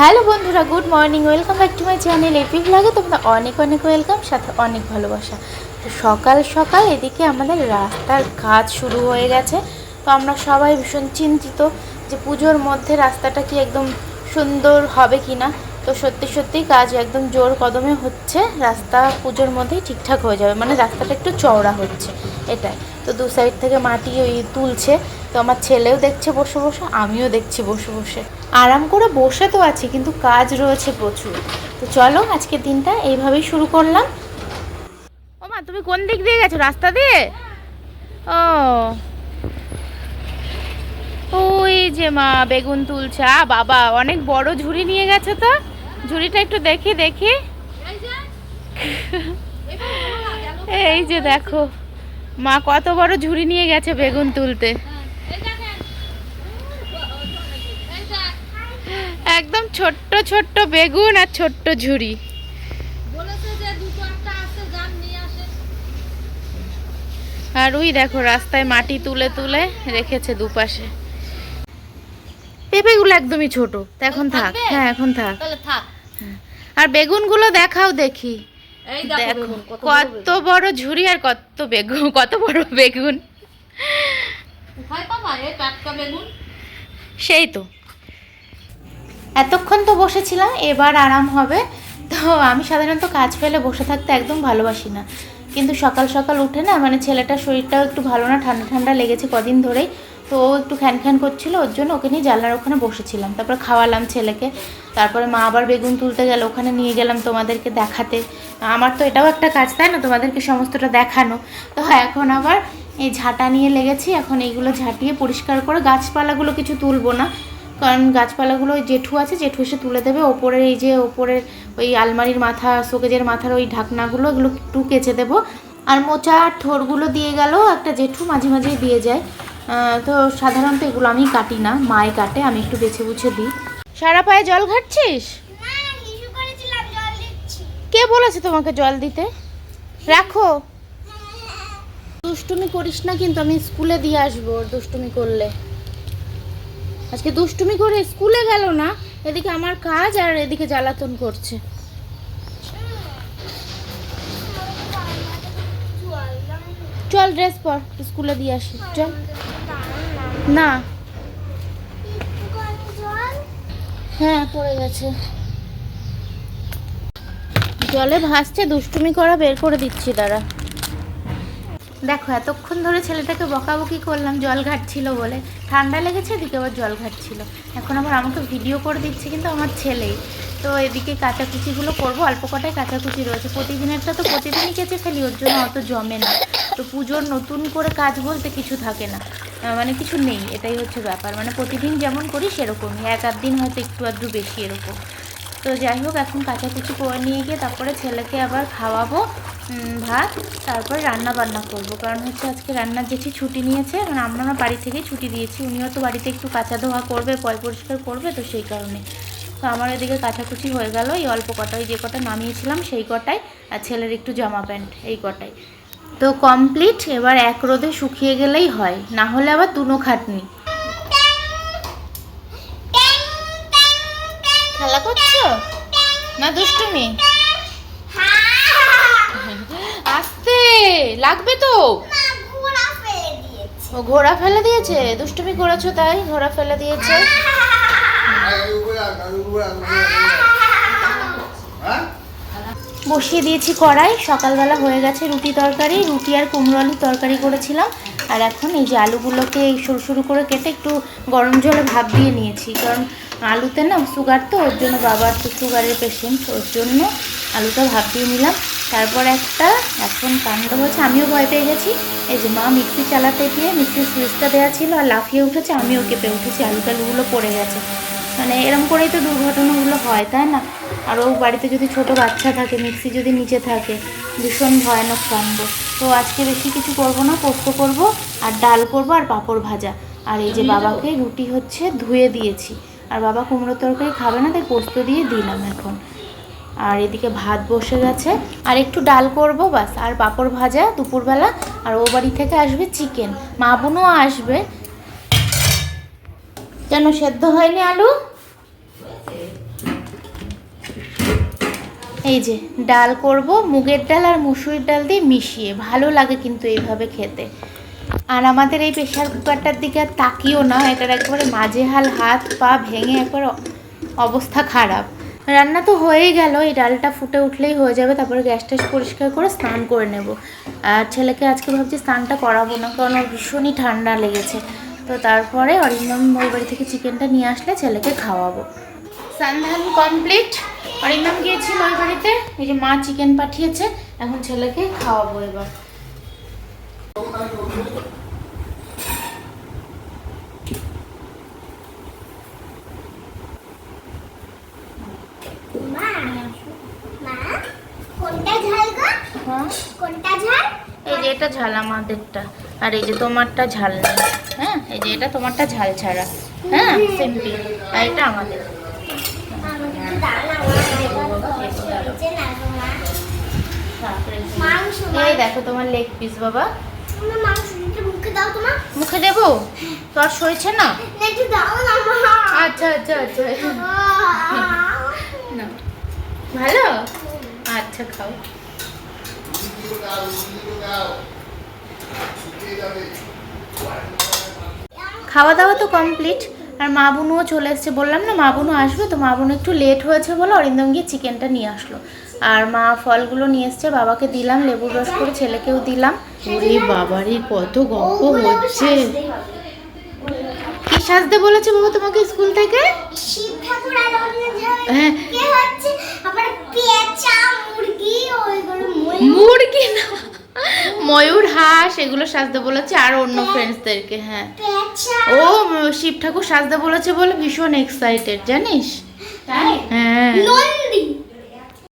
Hello বন্ধুরা, good morning, welcome back to my channel AP ব্লগে। তোমরা অনেক অনেক ওয়েলকাম, সাথে অনেক ভালোবাসা। তো সকাল সকাল এদিকে আমাদের রাস্তার কাজ শুরু হয়ে গেছে। তো আমরা সবাই ভীষণ চিন্তিত যে পুজোর মধ্যে রাস্তাটা কি একদম সুন্দর হবে কি না তো সত্যি সত্যি কাজ একদম জোর কদমে হচ্ছে। রাস্তা পুজোর মধ্যেই ঠিকঠাক হয়ে যাবে মানে রাস্তাটা একটু চওড়া হচ্ছে, এটাই। তো দু সাইড থেকে মাটি ওই তুলছে, তো আমার ছেলেও দেখছে বসে বসে, আমিও দেখছি বসে বসে। আরাম করে বসে তো আছি, কিন্তু কাজ রয়েছে প্রচুর। তো চলো আজকের দিনটা এইভাবেই শুরু করলাম। ও মা, তুমি কোন দিক দিয়ে গেছো? রাস্তা দিয়ে? ও। ওই যে মা, বেগুন তুলছে। বাবা, অনেক বড় ঝুড়ি নিয়ে গেছে তো। ঝুড়িটা একটু দেখি দেখি। এই যে দেখো। মা কত বড় ঝুড়ি নিয়ে গেছে বেগুন তুলতে। একদম ছোট্ট ছোট্ট বেগুন আর ছোট্ট ঝুড়ি। আর ওই দেখো রাস্তায় মাটি তুলে তুলে রেখেছে দুপাশে। পেঁপেগুলো একদমই ছোট। তো এখন থাক। হ্যাঁ এখন থাক। আর বেগুনগুলো দেখাও দেখি। কত বড় কত বড় ঝুড়ি আর কত বেগুন কত বড় বেগুন? সেই তো। এতক্ষণ তো বসেছিলাম এবার আরাম হবে। তো আমি সাধারণত কাজ ফেলে বসে থাকতে একদম ভালোবাসি না। কিন্তু সকাল সকাল উঠে না মানে ছেলেটার শরীরটাও একটু ভালো না ঠান্ডা ঠান্ডা লেগেছে কদিন ধরেই। তো একটু খ্যান খ্যান করছিল, ওর জন্য ওকে নিয়ে জানলার ওখানে বসেছিলাম। তারপর খাওয়ালাম ছেলেকে। তারপরে মা আবার বেগুন তুলতে গেল, ওখানে নিয়ে গেলাম তোমাদেরকে দেখাতে। আমার তো এটাও একটা কাজ, তাই না? তোমাদেরকে সমস্তটা দেখানো। তো এখন আবার এই ঝাঁটা নিয়ে লেগেছি, এখন এইগুলো ঝাঁটিয়ে পরিষ্কার করে গাছপালাগুলো কিছু তুলবো না। কারণ গাছপালাগুলো ওই জেঠু আছে, জেঠু এসে তুলে দেবে। ওপরের এই যে ওপরের ওই আলমারির মাথা, শোকেজের মাথার ওই ঢাকনাগুলো, এগুলো একটু কেচে দেবো। আর মোচা আর ঠোরগুলো দিয়ে গেল, একটা জেঠু মাঝে মাঝেই দিয়ে যায়। তো সাধারণত এগুলো আমি কাটি না মাই কাটে আমি একটু বেছে বুছে দিই। সারা পায়ে জল ঘাটছিস? কে বলেছে তোমাকে জল দিতে? রাখো। দুষ্টুমি করিস না কিন্তু আমি স্কুলে দিয়ে আসব দুষ্টুমি করলে। আজকে দুষ্টুমি করে স্কুলে গেল না এদিকে আমার কাজ আর এদিকে জ্বালাতন করছে। চল ড্রেস পর স্কুলে দিয়ে আসি চল। না। হ্যাঁ পড়ে গেছে। জলে ভাসছে দুষ্টুমি করা বের করে দিচ্ছি দাঁড়া। দেখো এতক্ষণ ধরে ছেলেটাকে বকাবকি করলাম জল ঘাটছিল বলে। ঠান্ডা লেগেছে এদিকে আবার জল ঘাটছিল। এখন আবার আমাকে ভিডিও করে দিচ্ছে কিন্তু আমার ছেলেই তো এদিকে কাচাকুচিগুলো করব অল্প কটাই কাচাকুচি রয়েছে। প্রতিদিনেরটা তো প্রতিদিনই কেচে ফেলি ওর জন্য অত জমে না। তো পুজোর নতুন করে কাজ বলতে কিছু থাকে না। মানে কিছু নেই, এটাই হচ্ছে ব্যাপার। মানে প্রতিদিন যেমন করি সেরকমই, এক আধ দিন হয়তো একটু আধটু বেশি এরকম। তো যাই হোক, এখন কাচাকুচি করে নিয়ে গিয়ে তারপরে ছেলেকে আবার খাওয়াবো ভাত, তারপর রান্না বান্না করব। কারণ হচ্ছে আজকে রান্নার জেঠি ছুটি নিয়েছে মানে আমরা বাড়ি থেকেই ছুটি দিয়েছি, উনিও তো বাড়িতে একটু কাঁচা ধোয়া করবে, পয় পরিষ্কার করবে, তো সেই কারণে। তো আমার এদিকে কাচাকুচি হয়ে গেল, এই অল্প কটা ওই যে কটা নামিয়েছিলাম সেই কটাই আর ছেলের একটু জামা প্যান্ট, এই কটাই তো কমপ্লিট এবার এক রোদে শুকিয়ে গেলেই হয়, না হলে আবার দুনো খাটনি। খেলা করছ? না দুষ্টুমি? আস্তে, লাগবে তো। ও ঘোড়া ফেলে দিয়েছে, দুষ্টুমি করেছ তাই, ঘোড়া ফেলে দিয়েছে। বসিয়ে দিয়েছি কড়াই। সকালবেলা হয়ে গেছে রুটি তরকারি। রুটি আর কুমড়ো আলুর তরকারি করেছিলাম। আর এখন এই যে আলুগুলোকে এই সরু সরু করে কেটে একটু গরম জলে ভাপ দিয়ে নিয়েছি। কারণ আলুতে না সুগার তো, ওর জন্য বাবার তো সুগারের পেশেন্ট ওর জন্য আলুটা ভাপ দিয়ে নিলাম। তারপর একটা এখন কাণ্ড হয়েছে আমিও ভয় পেয়ে গেছি। এই যে মা মিক্সি চালাতে গিয়ে মিক্সির সুইচটা দেওয়া ছিল আর লাফিয়ে উঠেছে, আমিও কেঁপে উঠেছি আলু টালুগুলো পড়ে গেছে। মানে এরম করেই তো দুর্ঘটনাগুলো হয়, তাই না? আর ও বাড়িতে যদি ছোট বাচ্চা থাকে মিক্সি যদি নিচে থাকে ভীষণ ভয়ানক কাণ্ড। তো আজকে বেশি কিছু করব না পোস্ত করব আর ডাল করব আর পাঁপড় ভাজা। আর এই যে বাবাকে রুটি হচ্ছে ধুয়ে দিয়েছি। আর বাবা কুমড়ো তরকারি খাবে না তাই পোস্ত দিয়ে দিলাম এখন। আর এদিকে ভাত বসে গেছে। আর একটু ডাল করব বাস আর পাঁপড় ভাজা দুপুরবেলা। আর ও বাড়ি থেকে আসবে চিকেন। মা বোনও আসবে। কেন সেদ্ধ হয়নি আলু? এই যে, ডাল করব, মুগের ডাল আর মুসুরির ডাল দিয়ে মিশিয়ে। ভালো লাগে কিন্তু এইভাবে খেতে। আর আমাদের এই প্রেশার কুকারটার দিকে আর তাকিও না, এটার একবারে মাঝে হাল, হাত, পা ভেঙে একবার অবস্থা খারাপ। রান্না তো হয়েই গেল, এই ডালটা ফুটে উঠলেই হয়ে যাবে, তারপরে গ্যাস ট্যাস পরিষ্কার করে স্নান করে নেব। আর ছেলেকে আজকে ভাবছি স্নানটা করাবো না, কারণ ওর ভীষণই ঠান্ডা লেগেছে। তো তারপরে অরিন্দম বাড়ি থেকে চিকেনটা নিয়ে আসলে ছেলেকে খাওয়াবো। স্নান কমপ্লিট। অরিন্দম গিয়েছিল ওই বাড়িতে এই যে মা চিকেন পাঠিয়েছে এখন ছেলেকে খাওয়াবো এবার। হ্যাঁ? কোনটা ঝাল? এই যে এটা ঝাল আমাদেরটা আর এই যে তোমারটা ঝাল নেই। হ্যাঁ এই যে এটা তোমারটা ঝাল ছাড়া। হ্যাঁ সিম্পল আর এটা আমাদের। এই দেখো তোমার লেগ পিস বাবা। মুখে দেবো? তোর সইছে না? আচ্ছা আচ্ছা আচ্ছা। ভালো? আচ্ছা খাও। খাওয়া দাওয়া তো কমপ্লিট আর মা বুনুও চলে এসছে বললাম না মা বুনু আসবে তো মা বুনু একটু লেট হয়েছে বলে অরিন্দম গিয়ে চিকেনটা নিয়ে আসলো। আর মা ফলগুলো নিয়ে এসছে বাবাকে দিলাম লেবুর রস করে ছেলেকেও দিলাম। ওরে বাবারই কত গল্প হচ্ছে। কি সাজতে বলেছে বাবা তোমাকে স্কুল থেকে? হ্যাঁ। কে হচ্ছে? আবার পেঁচা মুরগি ওইগুলো মই মুরগি না। ময়ূর হাঁস এগুলো সাজতে বলেছে আর অন্য ফ্রেন্ডসদেরকে হ্যাঁ। ও শিব ঠাকুর সাজতে বলেছে বলে ভীষণ এক্সাইটেড জানিস? হ্যাঁ।